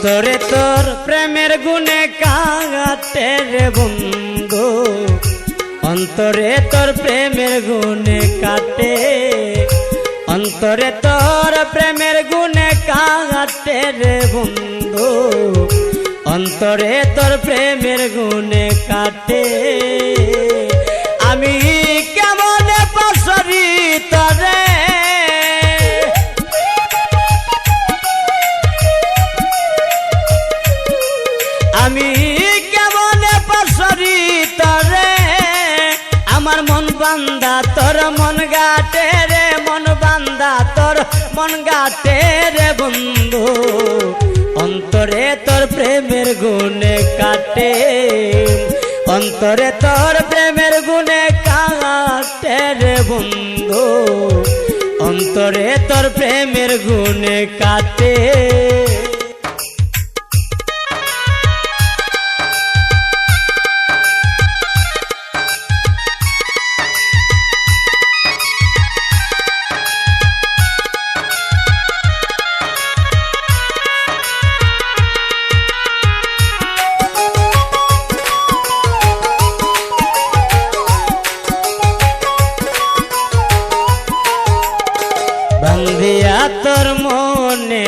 অন্তরে তোর প্রেমের গুণে কাগাতে রে বন্ধু। অন্তরে তোর প্রেমের গুণে কাটে। অন্তরে তোর প্রেমের গুণে কাটে রে বন্ধু। অন্তরে তোর প্রেমের গুণে কাটে। বান্দা তোর মন গাটে রে মন বান্দা তোর মন গাটে রে বন্ধু। অন্তরে তোর প্রেমের গুণে কাটে, অন্তরে তোর প্রেমের গুণে কাটে রে বন্ধু। অন্তরে তোর প্রেমের গুণে কাটে।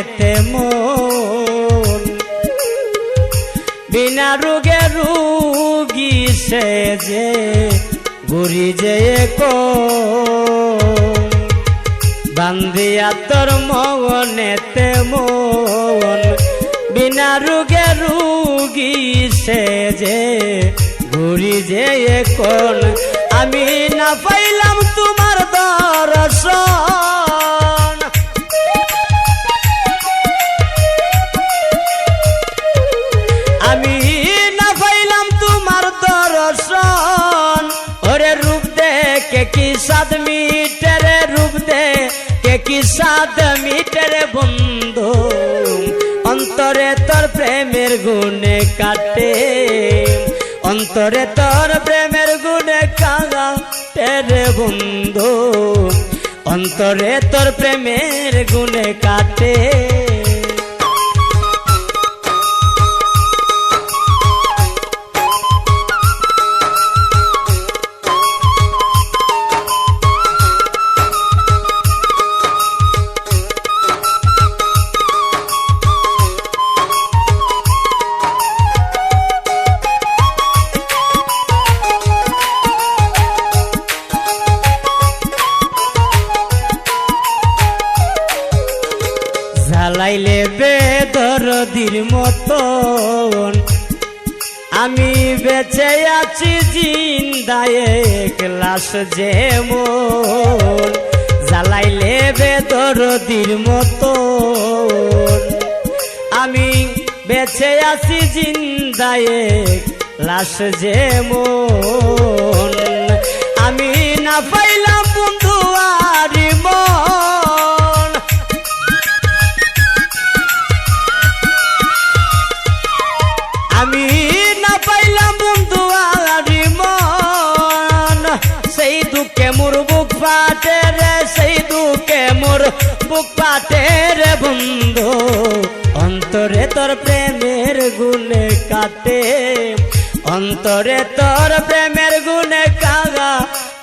মনেতে মন। বিনা রোগে রুগী সে যে ঘুরি যে বান্দিয়া তোর মনেতে মন। বিনা রোগে রুগী সে যে ঘুরি যে কোন। আমি না পাইলাম তোমার দর্শন। সাদ মিটের বন্ধু, অন্তরে তোর প্রেমের গুণে কাটে। অন্তরে তোর প্রেমের গুণে কাটে রে বন্ধু, অন্তরে তোর প্রেমের গুণে কাটে। জ্বালাইলে বেদরদির মতন। আমি বেঁচে আছি জিন্দায় ক্লাস যেমন। জ্বালাইলে বেদরদির মতন। আমি বেঁচে আছি জিন্দায় লাশ যেমন। বুক পাটে রে বন্ধু, অন্তরে তোর প্রেমের গুণে কাটে। অন্তরে তোর প্রেমের গুণে কাগা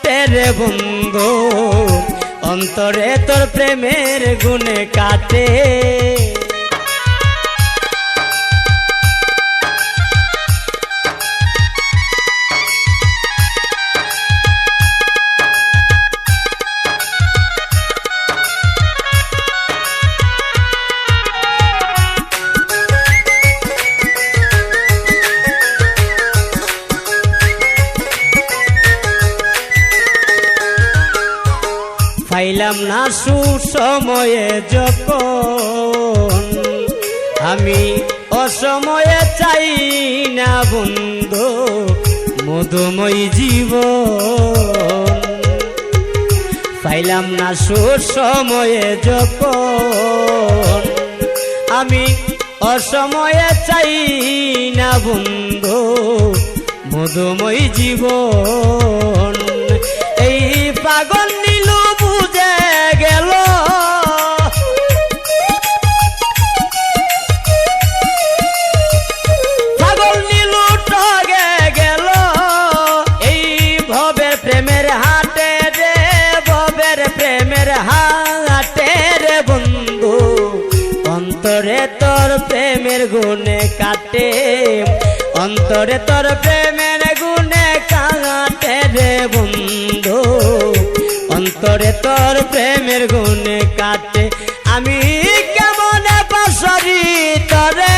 তেরে বন্ধু, অন্তরে তোর প্রেমের গুণে কাটে। পাইলাম না সুসময়ে যখন। আমি অসময়ে চাই না বন্ধু, মধুময় জীব পাইলাম না সুসময়ে যখন। আমি অসময়ে চাই না বন্ধু, মধুময় জীবন। প্রেমের গুণে কাটে। অন্তরে তোর প্রেমের গুণে কাটে রে বন্ধু। অন্তরে তোর প্রেমের গুণে কাটে। আমি কেমন পাশরি তরে।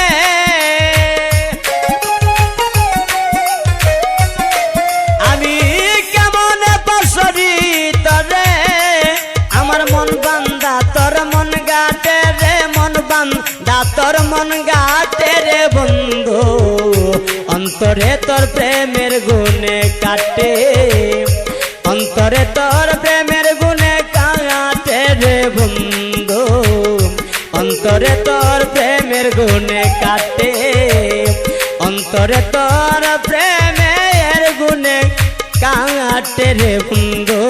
তরে। আমার মন মন গাটে রে বন্ধু, অন্তরে তোর প্রেমের গুণে কাটে। অন্তরে তোর প্রেমের গুণে কাটে রে বন্ধু, অন্তরে তোর প্রেমের গুণে কাটে। অন্তরে তোর প্রেমের গুণে কাটে রে বন্ধু,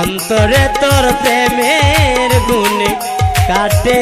অন্তরে তোর প্রেমের গুণে কাটে।